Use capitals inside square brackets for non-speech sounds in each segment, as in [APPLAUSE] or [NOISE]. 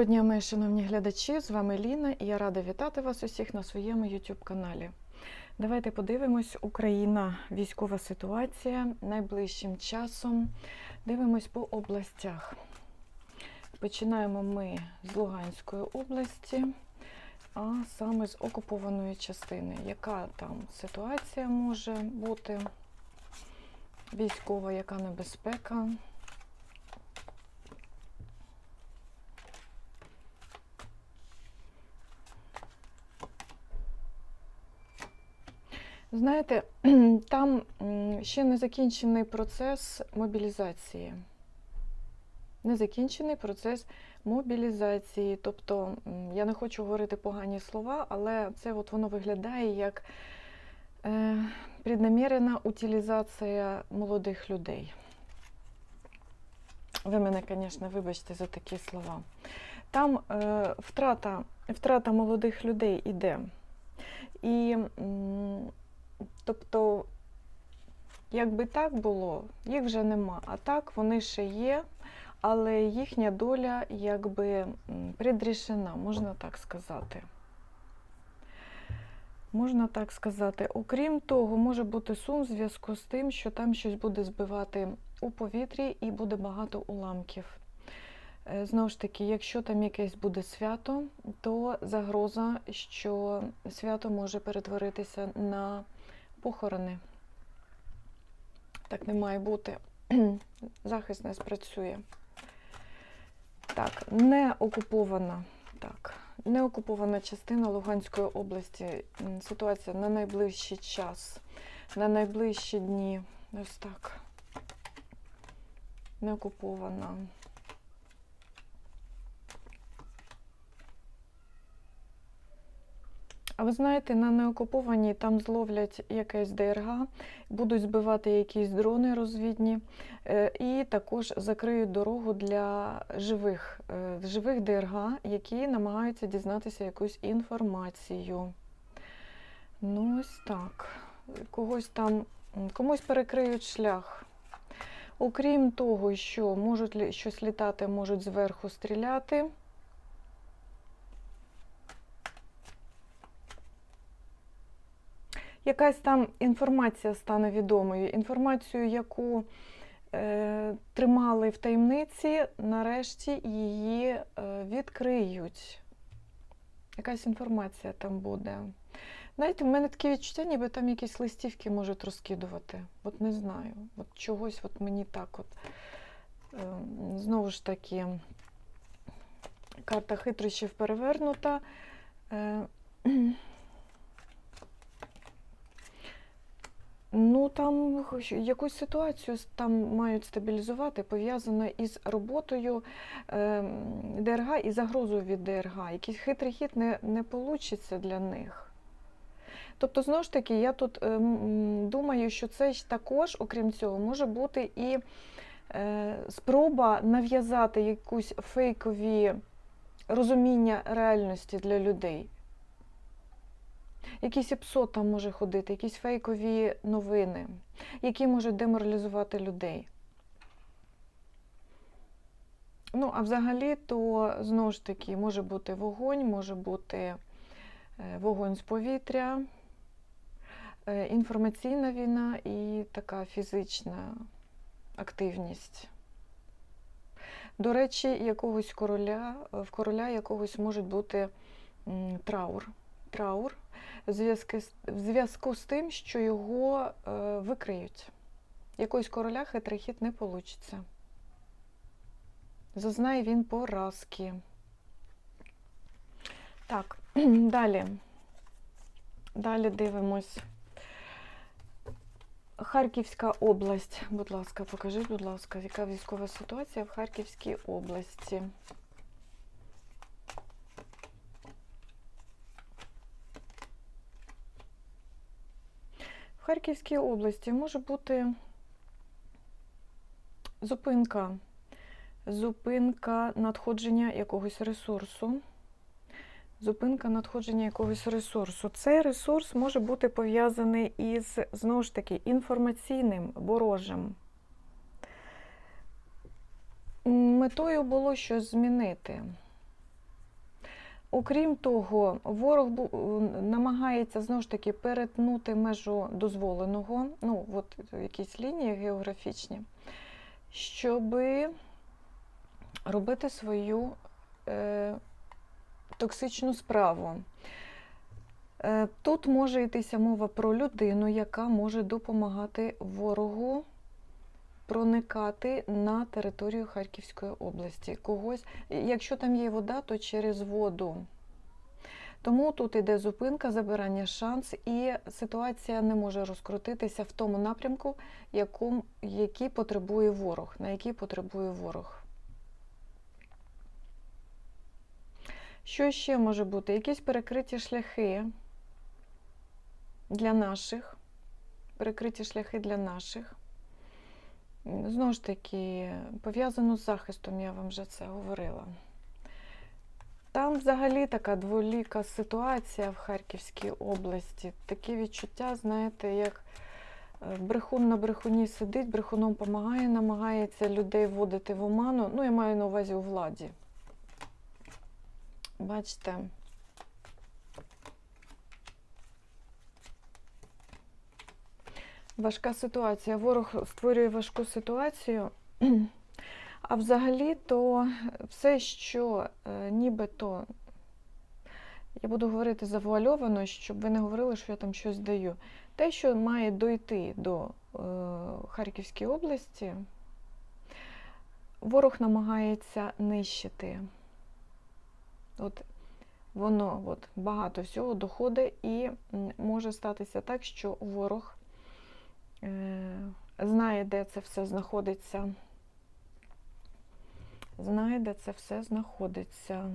Доброго дня, мої шановні глядачі, з вами Ліна і я рада вітати вас усіх на своєму YouTube каналі. Давайте подивимось Україна, військова ситуація найближчим часом. Дивимось по областях. Починаємо ми з Луганської області, а саме з окупованої частини. Яка там ситуація може бути військова, яка небезпека? Знаєте, [CLEARS THROAT] там ще не закінчений процес мобілізації. Не закінчений процес мобілізації. Тобто, я не хочу говорити погані слова, але це от воно виглядає як е, преднамірена утилізація молодих людей. Ви мене, звісно, вибачте за такі слова. Там е, втрата, втрата молодих людей іде. І м, Тобто, якби так було, їх вже нема. А так вони ще є, але їхня доля якби предрішена, можна так сказати. Можна так сказати. Окрім того, може бути сум в зв'язку з тим, що там щось буде збивати у повітрі і буде багато уламків. Е, Знову ж таки, якщо там якесь буде свято, то загроза, що свято може перетворитися на похорони. Так не має бути. [CLEARS THROAT] Захист не спрацює. Так, не окупована. Так, не окупована частина Луганської області. Ситуація на найближчий час, на найближчі дні. Ось так. Не окупована. А ви знаєте, на неокупованій там зловлять якесь ДРГ, будуть збивати якісь дрони розвідні, е, і також закриють дорогу для живих, е, живих ДРГ, які намагаються дізнатися якусь інформацію. Ну, ось так. Когось там, комусь перекриють шлях. Окрім того, що можуть щось літати, можуть зверху стріляти. Якась там інформація стане відомою. Інформацію, яку е, тримали в таємниці, нарешті її е, відкриють. Якась інформація там буде. Знаєте, в мене таке відчуття, ніби там якісь листівки можуть розкидувати. От не знаю. От чогось от мені так от. Е, знову ж таки, карта хитрощів перевернута. Ну, там якусь ситуацію там мають стабілізувати, пов'язано із роботою ем, ДРГ і загрозою від ДРГ. Якийсь хитрий хід не, не вийде для них. Тобто, знову ж таки, я тут м, думаю, що це ж також, окрім цього, може бути і е, спроба нав'язати якусь фейкові розуміння реальності для людей. Якийсь іпсо там може ходити, якісь фейкові новини, які можуть деморалізувати людей. Ну, а взагалі, то знову ж таки може бути вогонь, може бути е, вогонь з повітря, е, інформаційна війна і така фізична активність. До речі, якогось короля, в короля якогось може бути траур. Траур в зв'язку з- тим, що його е, викриють. Якогось короля хитрий хід не вийде. Зазнає він поразки. Так, [CLEARS THROAT] далі. Далі дивимось. Харківська область. Будь ласка, покажіть, будь ласка, яка військова ситуація в Харківській області. Харківській області може бути зупинка, зупинка надходження якогось ресурсу. Зупинка надходження якогось ресурсу. Цей ресурс може бути пов'язаний із, знову ж таки, інформаційним ворожим. Метою було щось змінити. Окрім того, ворог намагається знову ж таки перетнути межу дозволеного, ну, от якісь лінії географічні, щоб робити свою е, токсичну справу. Е, Тут може йтися мова про людину, яка може допомагати ворогу проникати на територію Харківської області. Когось, якщо там є вода, то через воду. Тому тут іде зупинка, забирання шанс, і ситуація не може розкрутитися в тому напрямку, якому, який потребує ворог, на який потребує ворог. Що ще може бути? Якісь перекриті шляхи для наших, перекриті шляхи для наших. Знову ж таки, пов'язано з захистом, я вам вже це говорила. Там взагалі така дволіка ситуація в Харківській області. Такі відчуття, знаєте, як е, брехун на брехуні сидить, брехуном допомагає, намагається людей вводити в оману. Ну, я маю на увазі у владі. Бачите. Важка ситуація. Ворог створює важку ситуацію. [CLEARS THROAT] А взагалі, то все, що е, нібито, я буду говорити завуальовано, щоб ви не говорили, що я там щось даю. Те, що має дойти до е, Харківської області, ворог намагається нищити. От воно от, багато всього доходить, і може статися так, що ворог знає, де це все знаходиться. Знає, де це все знаходиться.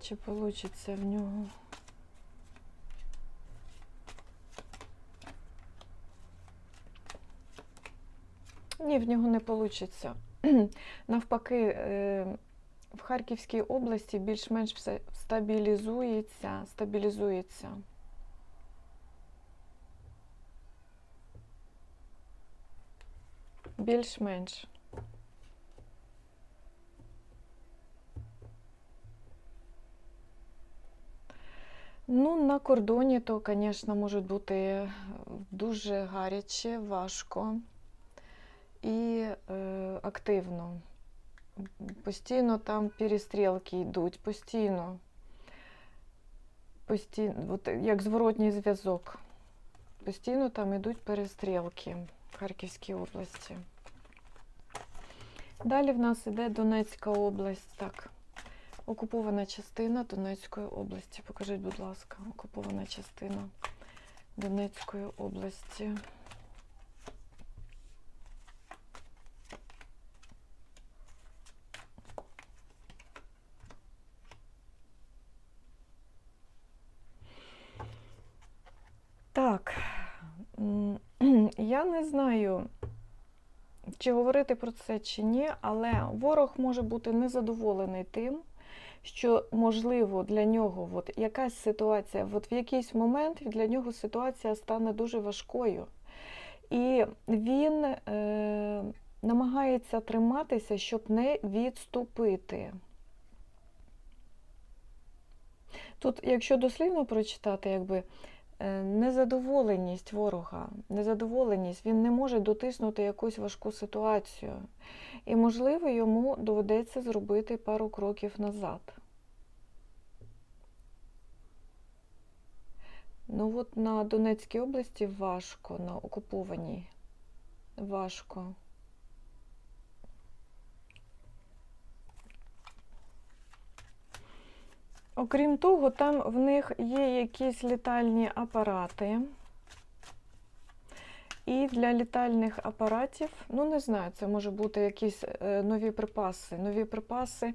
Чи вийде в нього? Ні, в нього не вийде. [CLEARS THROAT] Навпаки, е, в Харківській області більш-менш все стабілізується, стабілізується. Більш-менш. Ну, на кордоні то, звісно, може бути дуже гаряче, важко і е, активно. Постійно там перестрілки йдуть, постійно. Постійно, от як зворотній зв'язок. Постійно там йдуть перестрілки в Харківській області. Далі в нас іде Донецька область. Так, окупована частина Донецької області. Покажіть, будь ласка, окупована частина Донецької області. Так, м, я не знаю, чи говорити про це чи ні, але ворог може бути незадоволений тим, що, можливо, для нього от якась ситуація, от в якийсь момент для нього ситуація стане дуже важкою. І він е, намагається триматися, щоб не відступити. Тут, якщо дослівно прочитати, якби незадоволеність ворога, незадоволеність, він не може дотиснути якусь важку ситуацію. І, можливо, йому доведеться зробити пару кроків назад. Ну от на Донецькій області важко, на окупованій. Важко. Окрім того, там в них є якісь літальні апарати. І для літальних апаратів, ну не знаю, це може бути якісь е, нові припаси. Нові припаси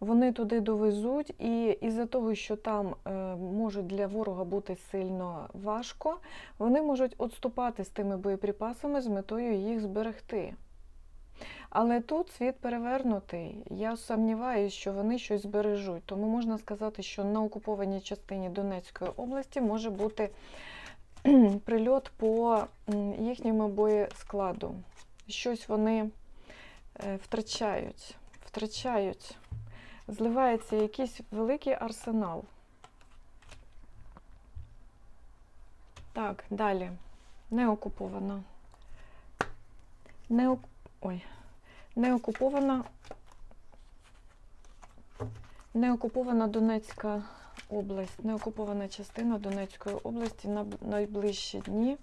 вони туди довезуть, і із-за того, що там е, може для ворога бути сильно важко, вони можуть відступати з тими боєприпасами з метою їх зберегти. Але тут світ перевернутий. Я сумніваюся, що вони щось збережуть. Тому можна сказати, що на окупованій частині Донецької області може бути [CLEARS THROAT] прильот по їхньому боєскладу. щось вони е, втрачають, втрачають. Зливається якийсь великий арсенал. Так, далі. Не окупована. Не, ок- Ой. Не окупована. Не окупована Донецька область, не окупована частина Донецької області на найближчі дні.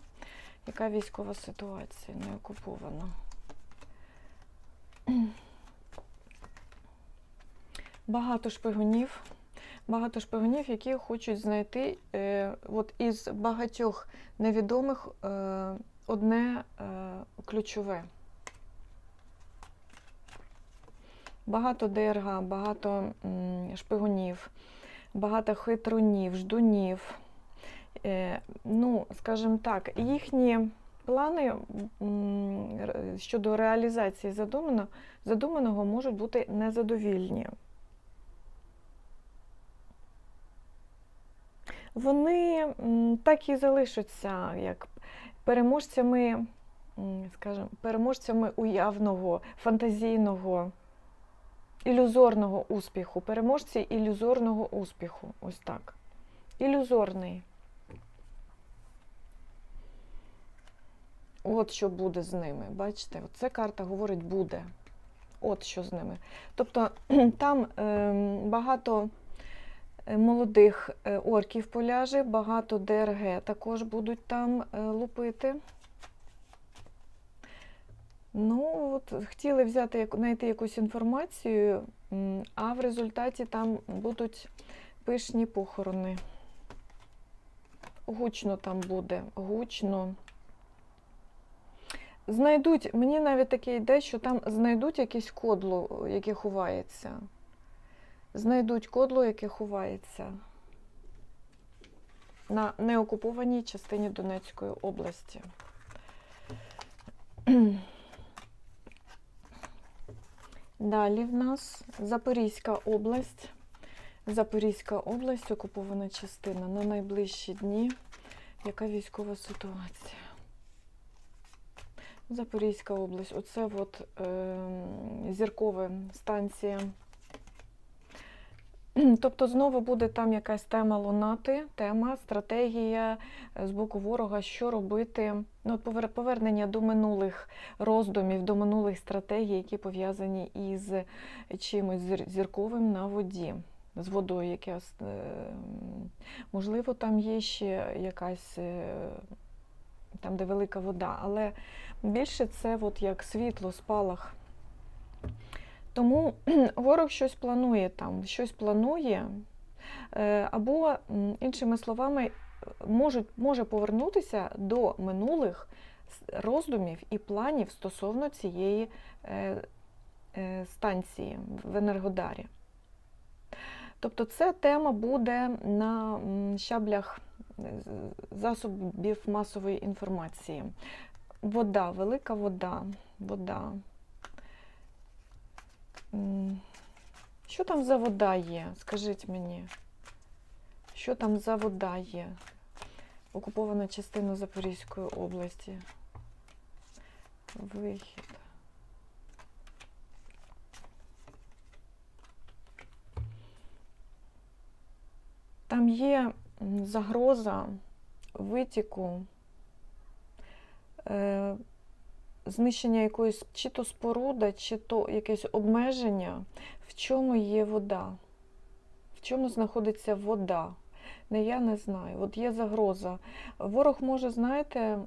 Яка військова ситуація не окупована? [CLEARS THROAT] Багато шпигунів, багато шпигунів, які хочуть знайти е, от із багатьох невідомих е, одне е, ключове. Багато ДРГ, багато шпигунів, багато хитрунів, ждунів. Е, ну, скажімо так, їхні плани щодо реалізації задумано, задуманого можуть бути незадовільні. Вони так і залишаться як переможцями, скажімо, переможцями уявного, фантазійного, ілюзорного успіху. Переможці ілюзорного успіху. Ось так. Ілюзорний. От що буде з ними. Бачите, це карта говорить буде. От що з ними. Тобто там ем, багато е, молодих е, орків поляже, багато ДРГ також будуть там е, лупити. Ну, от хотіли взяти, знайти якусь інформацію, а в результаті там будуть пишні похорони. Гучно там буде, гучно. Знайдуть, мені навіть таке йде, що там знайдуть якесь кодло, яке ховається. Знайдуть кодло, яке ховається на неокупованій частині Донецької області. [CLEARS THROAT] Далі в нас Запорізька область. Запорізька область, окупована частина на найближчі дні. Яка військова ситуація? Запорізька область. Оце от е, зіркова станція. Тобто знову буде там якась тема лунати, тема, стратегія е, з боку ворога, що робити. Ну, повернення до минулих роздумів, до минулих стратегій, які пов'язані із чимось зірковим на воді, з водою, якась, е, можливо, там є ще якась, е, там, де велика вода, але більше це от як світло, спалах. Тому [CLEARS THROAT] ворог щось планує там, щось планує, е, або, іншими словами, можуть, може повернутися до минулих роздумів і планів стосовно цієї е, е, станції в Енергодарі. Тобто це тема буде на щаблях засобів масової інформації. Вода, велика вода, вода. Що там за вода є? Скажіть мені. Що там за вода є? Окупована частина Запорізької області. Вихід. Там є загроза витіку, е, знищення якоїсь чи то споруда, чи то якесь обмеження, в чому є вода, в чому знаходиться вода. Не я не знаю. От є загроза. Ворог може, знаєте,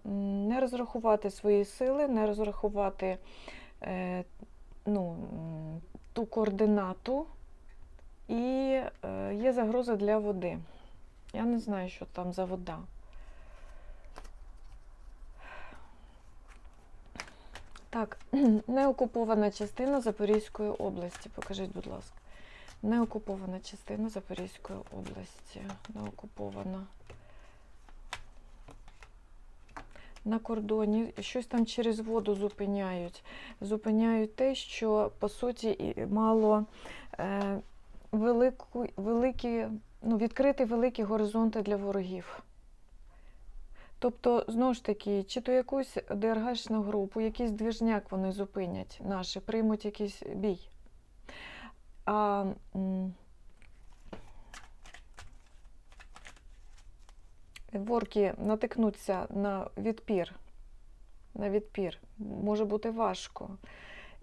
не розрахувати свої сили, не розрахувати е, ну, ту координату, і е, є загроза для води. Я не знаю, що там за вода. Так, [CLEARS THROAT] неокупована частина Запорізької області. Покажіть, будь ласка. Неокупована частина Запорізької області. Неокупована. На кордоні щось там через воду зупиняють. Зупиняють те, що по суті мало е, велику, великі, ну, відкрити великі горизонти для ворогів. Тобто, знову ж таки, чи то якусь ДРГшну групу, якийсь двіжняк вони зупинять наші, приймуть якийсь бій. А, ворки натикнуться на відпір. На відпір. Може бути важко.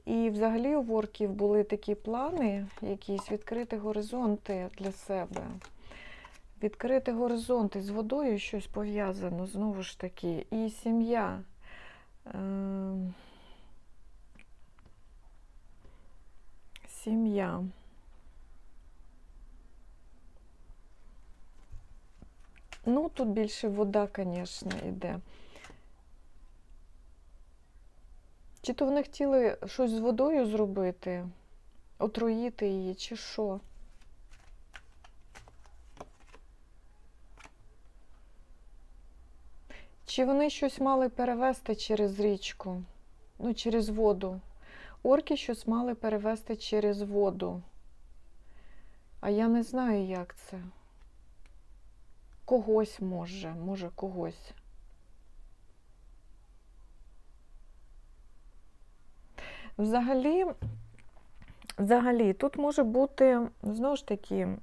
І взагалі у ворків були такі плани, якісь відкрити горизонти для себе. Відкрити горизонти з водою щось пов'язано, знову ж таки, і сім'я. Ем, Сім'я. Ну, тут більше вода, звісно, йде. Чи то вони хотіли щось з водою зробити, отруїти її, чи що? Чи вони щось мали перевезти через річку, ну, через воду? Орки щось мали перевезти через воду. А я не знаю, як це. Когось може, може когось. Взагалі, взагалі, тут може бути, знову ж таки,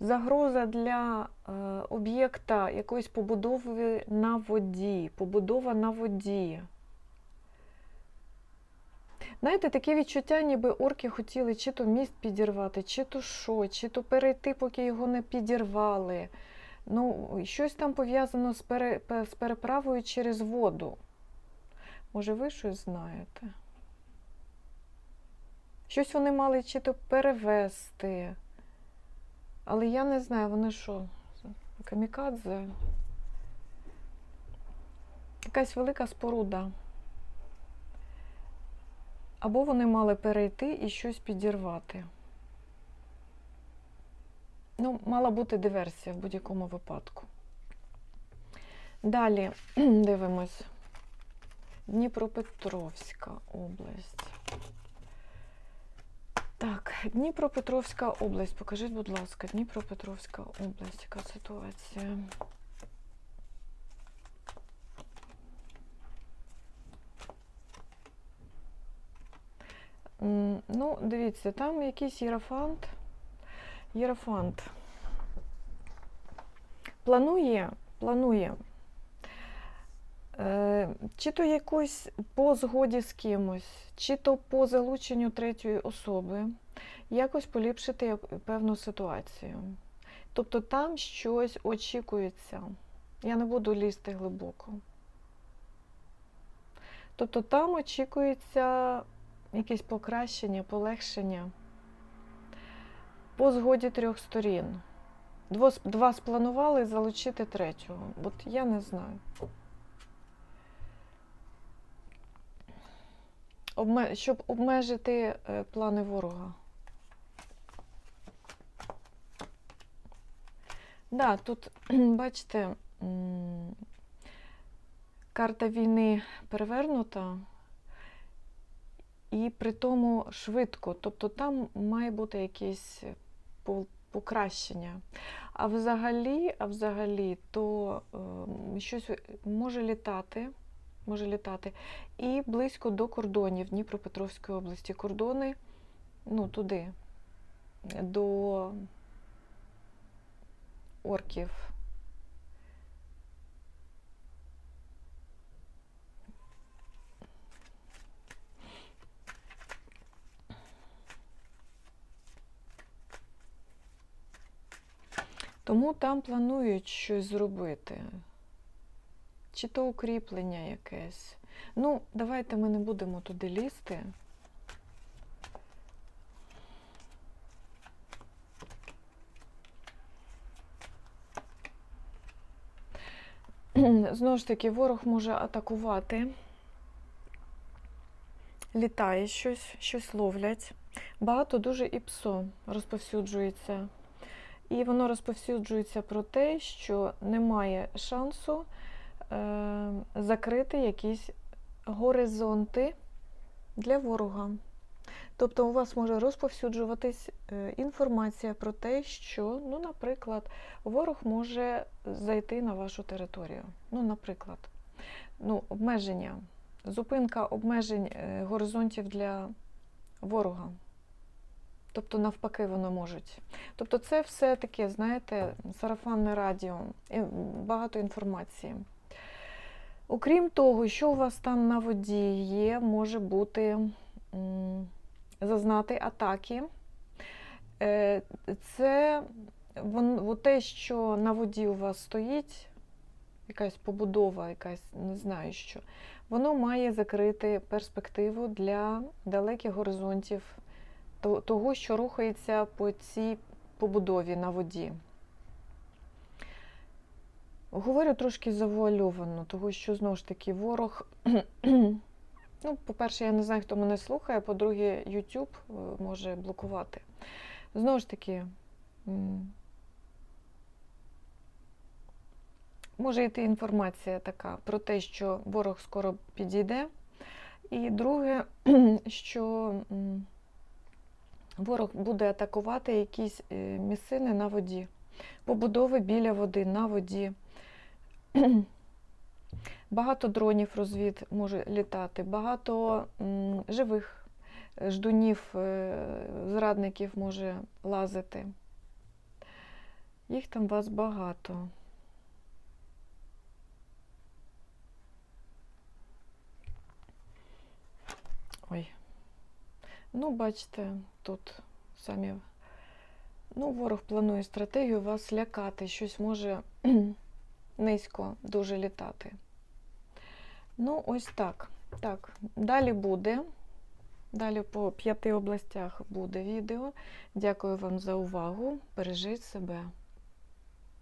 загроза для е, об'єкта якоїсь побудови на воді, побудова на воді. Знаєте, таке відчуття, ніби орки хотіли чи то міст підірвати, чи то що, чи то перейти, поки його не підірвали. Ну, щось там пов'язано з, пере, з переправою через воду. Може, ви щось знаєте? Щось вони мали чи то перевезти. Але я не знаю, вони що? Камікадзе? Якась велика споруда. Або вони мали перейти і щось підірвати. Ну, мала бути диверсія в будь-якому випадку. Далі [CLEARS THROAT] дивимось. Дніпропетровська область. Так, Дніпропетровська область. Покажіть, будь ласка, Дніпропетровська область. Яка ситуація? Ну, дивіться, там якийсь єрофант. Єрофант. Планує, планує. Е, чи то якось по згоді з кимось, чи то по залученню третьої особи, якось поліпшити певну ситуацію. Тобто там щось очікується. Я не буду лізти глибоко. Тобто там очікується якесь покращення, полегшення по згоді трьох сторін. Два спланували залучити третього. От я не знаю. Обме... Щоб обмежити е, плани ворога. Да, тут, [CLEARS THROAT] бачите, карта війни перевернута, і при тому швидко. Тобто там має бути якесь покращення. А взагалі, а взагалі, то ем, щось може літати, може літати і близько до кордонів Дніпропетровської області. Кордони, ну, туди, до орків. Тому там планують щось зробити. Чи то укріплення якесь. Ну, давайте ми не будемо туди лізти. [CLEARS THROAT] Знову ж таки, ворог може атакувати. Літає щось, щось ловлять. Багато дуже і псо розповсюджується. І воно розповсюджується про те, що немає шансу закрити якісь горизонти для ворога. Тобто у вас може розповсюджуватись е, інформація про те, що, ну, наприклад, ворог може зайти на вашу територію. Ну, наприклад, ну, обмеження, зупинка обмежень е, горизонтів для ворога. Тобто, навпаки, вони можуть.Тобто, це все таке, знаєте, сарафанне радіо, і багато інформації. Окрім того, що у вас там на воді є, може бути зазнати атаки. Е, Це те, що на воді у вас стоїть, якась побудова, якась, не знаю що, воно має закрити перспективу для далеких горизонтів того, що рухається по цій побудові на воді. Говорю трошки завуальовано, тому що знову ж таки ворог. [CLEARS THROAT] Ну, по-перше, я не знаю, хто мене слухає, по-друге, YouTube е, може блокувати. Знову ж таки, може йти інформація така про те, що ворог скоро підійде. І друге, [CLEARS THROAT] що ворог буде атакувати якісь е, місцини на воді, побудови біля води, на воді. [CLEARS THROAT] Багато дронів розвід може літати, багато м, живих е, ждунів, е, зрадників може лазити. Їх там вас багато. Ой. Ну, бачите, тут самі. Ну, ворог планує стратегію вас лякати, щось може [CLEARS THROAT] низько дуже літати. Ну, ось так. Так, далі буде. Далі по п'яти областях буде відео. Дякую вам за увагу. Бережіть себе.